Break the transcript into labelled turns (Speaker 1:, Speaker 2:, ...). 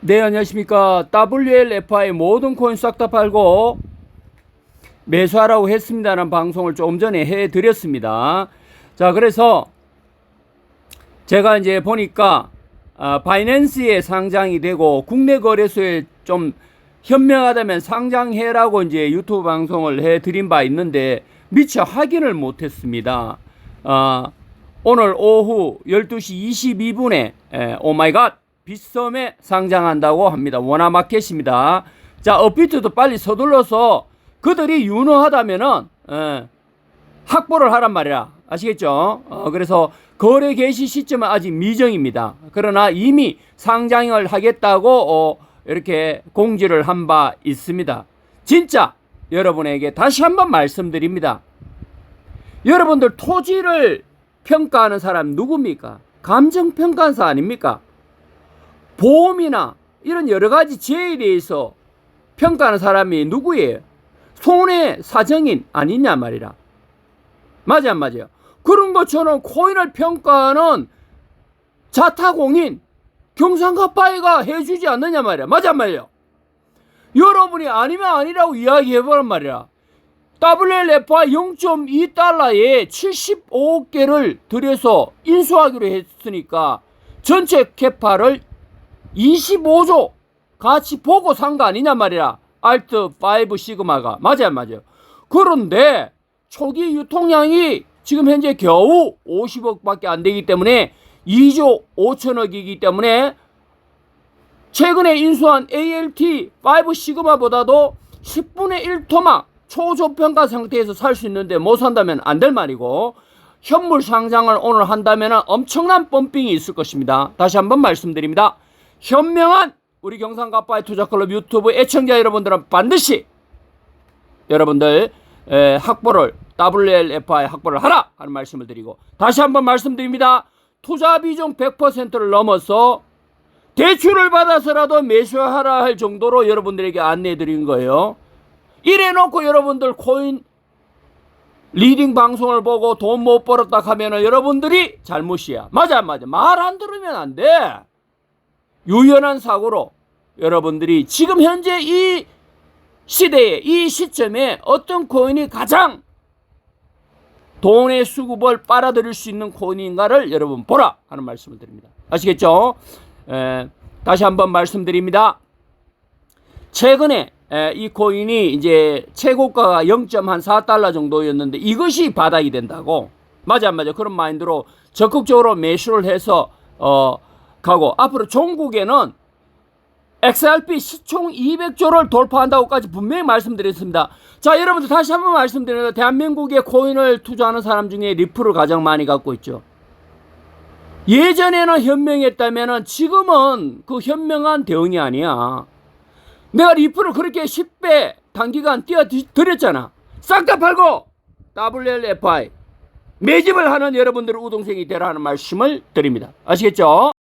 Speaker 1: 네, 안녕하십니까. WLFI 모든 코인 싹 다 팔고 매수하라고 했습니다라는 방송을 조금 전에 해드렸습니다. 자, 그래서 제가 이제 보니까 아, 바이낸스에 상장이 되고 국내 거래소에 좀 현명하다면 상장해라고 이제 유튜브 방송을 해드린 바 있는데 미처 확인을 못했습니다. 아, 오늘 오후 12시 22분에 오마이갓 빗썸에 상장한다고 합니다. 원화마켓입니다. 자, 업비트도 빨리 서둘러서 그들이 유능하다면은 에, 확보를 하란 말이야. 아시겠죠? 어, 그래서 거래 개시 시점은 아직 미정입니다. 그러나 이미 상장을 하겠다고 어, 이렇게 공지를 한 바 있습니다. 진짜 여러분에게 다시 한번 말씀드립니다. 여러분들 토지를 평가하는 사람 누굽니까? 감정 평가사 아닙니까? 보험이나 이런 여러 가지 지혜에 대해서 평가하는 사람이 누구예요? 손해 사정인 아니냐 말이라. 맞아 안 맞아요? 그런 것처럼 코인을 평가하는 자타공인 경상가파이가 해주지 않느냐 말이야. 맞아 안 맞아요? 여러분이 아니면 아니라고 이야기해보란 말이야. WLF가 0.2달러에 75개를 들여서 인수하기로 했으니까 전체 캐파를 25조 같이 보고 산 거 아니냐 말이야. 알트 5 시그마가. 맞아요, 안 맞아요. 그런데 초기 유통량이 지금 현재 겨우 50억밖에 안 되기 때문에 2조 5천억이기 때문에 최근에 인수한 ALT 5 시그마보다도 10분의 1 토막 초저평가 상태에서 살 수 있는데 못 산다면 안 될 말이고 현물 상장을 오늘 한다면 엄청난 펌핑이 있을 것입니다. 다시 한번 말씀드립니다. 현명한 우리 경상가파의 투자클럽 유튜브 애청자 여러분들은 반드시 여러분들 에, 확보를 WLFI 확보를 하라 하는 말씀을 드리고 다시 한번 말씀드립니다. 투자 비중 100%를 넘어서 대출을 받아서라도 매수하라 할 정도로 여러분들에게 안내해 드린 거예요. 이래 놓고 여러분들 코인 리딩 방송을 보고 돈 못 벌었다 하면은 여러분들이 잘못이야. 맞아, 안 맞아. 말 안 들으면 안 돼. 유연한 사고로 여러분들이 지금 현재 이 시대에 이 시점에 어떤 코인이 가장 돈의 수급을 빨아들일 수 있는 코인인가를 여러분 보라 하는 말씀을 드립니다. 아시겠죠? 에, 다시 한번 말씀드립니다. 최근에 에, 이 코인이 이제 최고가가 0.4달러 정도였는데 이것이 바닥이 된다고 맞아 안 맞아 그런 마인드로 적극적으로 매수를 해서 어 가고 앞으로 종국에는 XRP 시총 200조를 돌파한다고까지 분명히 말씀드렸습니다. 자, 여러분들 다시 한번 말씀드립니다. 대한민국에 코인을 투자하는 사람 중에 리플을 가장 많이 갖고 있죠. 예전에는 현명했다면 지금은 그 현명한 대응이 아니야. 내가 리플을 그렇게 10배 단기간 뛰어드렸잖아. 싹 다 팔고 WLFI 매집을 하는 여러분들 우동생이 되라는 말씀을 드립니다. 아시겠죠?